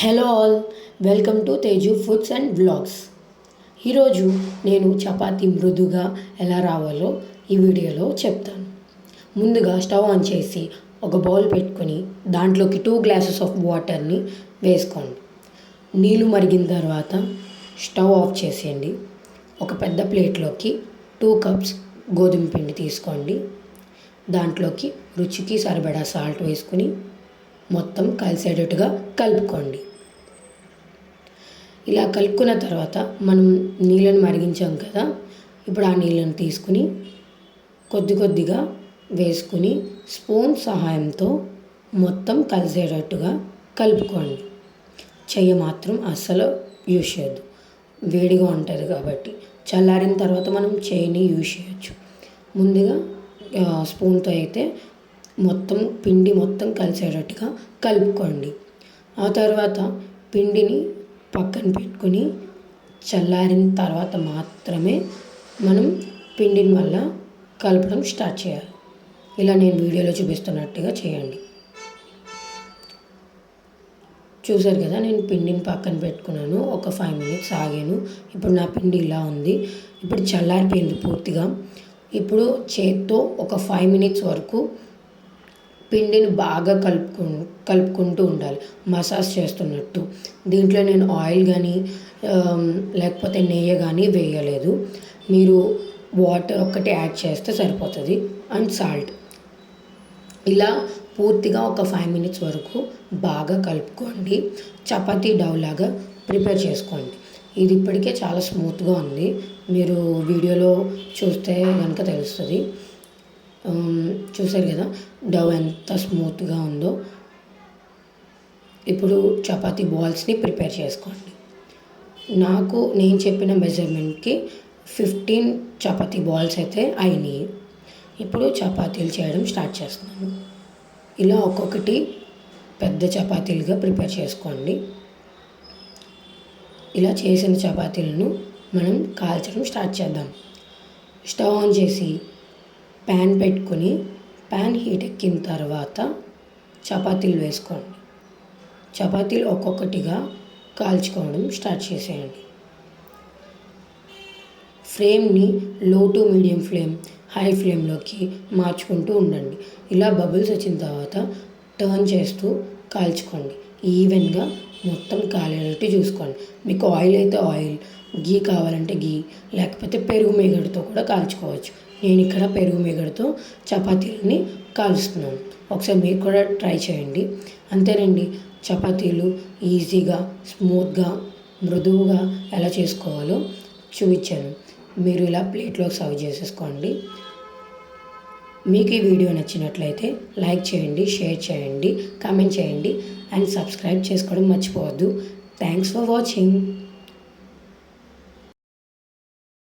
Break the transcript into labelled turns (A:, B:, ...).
A: Hello all welcome to Teju foods and blogs ఈరోజు నేను చపాతి మృదుగా ఎలా రావాలో ఈ వీడియోలో చెప్తాను. ముందుగా స్టవ్ ఆన్ చేసి ఒక బౌల్ పెట్టుకొని దాంట్లోకి టూ గ్లాసెస్ ఆఫ్ వాటర్ని వేసుకోండి. నీళ్ళు మరిగిన తర్వాత స్టవ్ ఆఫ్ చేసేయండి. ఒక పెద్ద ప్లేట్లోకి టూ కప్స్ గోధుమ పిండి తీసుకోండి. దాంట్లోకి రుచికి సరిపడా సాల్ట్ వేసుకుని మొత్తం కలిసేటట్టుగా కలుపుకోండి. ఇలా కలుపుకున్న తర్వాత మనం నీళ్ళని మరిగించాం కదా ఇప్పుడు ఆ నీళ్ళని తీసుకుని కొద్ది కొద్దిగా వేసుకుని స్పూన్ సహాయంతో మొత్తం కలిసేటట్టుగా కలుపుకోండి. చెయ్యి మాత్రం అస్సలు యూజ్ చేయొద్దు. వేడిగా ఉంటుంది కాబట్టి. చల్లారిన తర్వాత మనం చేయిని యూజ్ చేయొచ్చు. ముందుగా స్పూన్తో అయితే మొత్తం పిండి మొత్తం కలిసేటట్టుగా కలుపుకోండి. ఆ తర్వాత పిండిని పక్కన పెట్టుకుని చల్లారిన తర్వాత మాత్రమే మనం పిండిని వల్ల కలపడం స్టార్ట్ చేయాలి. ఇలా నేను వీడియోలో చూపిస్తున్నట్టుగా చేయండి. చూసారు కదా నేను పిండిని పక్కన పెట్టుకున్నాను. ఒక ఫైవ్ మినిట్స్ ఆగాను. ఇప్పుడు నా పిండి ఇలా ఉంది. ఇప్పుడు చల్లారిపోయింది పూర్తిగా. ఇప్పుడు చేత్తో ఒక ఫైవ్ మినిట్స్ వరకు పిండిని బాగా కలుపుకు కలుపుకుంటూ ఉండాలి. మసాజ్ చేస్తున్నట్టు. దీంట్లో నేను ఆయిల్ కానీ లేకపోతే నెయ్యి కానీ వేయలేదు. మీరు వాటర్ ఒక్కటి యాడ్ చేస్తే సరిపోతుంది. And salt. ఇలా పూర్తిగా ఒక ఫైవ్ మినిట్స్ వరకు బాగా కలుపుకోండి. చపాతీ డవ్ లాగా ప్రిపేర్ చేసుకోండి. ఇది ఇప్పటికే చాలా స్మూత్గా ఉంది. మీరు వీడియోలో చూస్తే కనుక తెలుస్తుంది. చూసారు కదా డవ్ ఎంత స్మూత్గా ఉందో. ఇప్పుడు చపాతీ బాల్స్ని ప్రిపేర్ చేసుకోండి. నాకు నేను చెప్పిన మెజర్మెంట్కి ఫిఫ్టీన్ చపాతీ బాల్స్ అయితే అయినాయి. ఇప్పుడు చపాతీలు చేయడం స్టార్ట్ చేస్తున్నాను. ఇలా ఒక్కొక్కటి పెద్ద చపాతీలుగా ప్రిపేర్ చేసుకోండి. ఇలా చేసిన చపాతీలను మనం కాల్చడం స్టార్ట్ చేద్దాం. స్టవ్ ఆన్ చేసి ప్యాన్ పెట్టుకుని ప్యాన్ హీట్ ఎక్కిన తర్వాత చపాతీలు వేసుకోండి. చపాతీలు ఒక్కొక్కటిగా కాల్చుకోవడం స్టార్ట్ చేసేయండి. ఫ్లేమ్ని low to medium flame high ఫ్లేమ్లోకి మార్చుకుంటూ ఉండండి. ఇలా బబుల్స్ వచ్చిన తర్వాత టర్న్ చేస్తూ కాల్చుకోండి. ఈవెన్గా మొత్తం కాలేటట్టు చూసుకోండి. మీకు ఆయిల్ అయితే ఆయిల్ గీ కావాలంటే గీ లేకపోతే పెరుగు మేగడితో కూడా కాల్చుకోవచ్చు. నేను ఇక్కడ పెరుగు మేగడితో చపాతీలని కాలుస్తున్నాను. ఒకసారి మీరు కూడా ట్రై చేయండి. అంతేనండి చపాతీలు ఈజీగా స్మూత్గా మృదువుగా ఎలా చేసుకోవాలో చూపించాను. మీరు ఇలా ప్లేట్లో సర్వ్ చేసేసుకోండి. మీకు ఈ వీడియో నచ్చినట్లయితే లైక్ చేయండి షేర్ చేయండి కామెంట్ చేయండి అండ్ సబ్స్క్రైబ్ చేసుకోవడం మర్చిపోవద్దు. Thanks for watching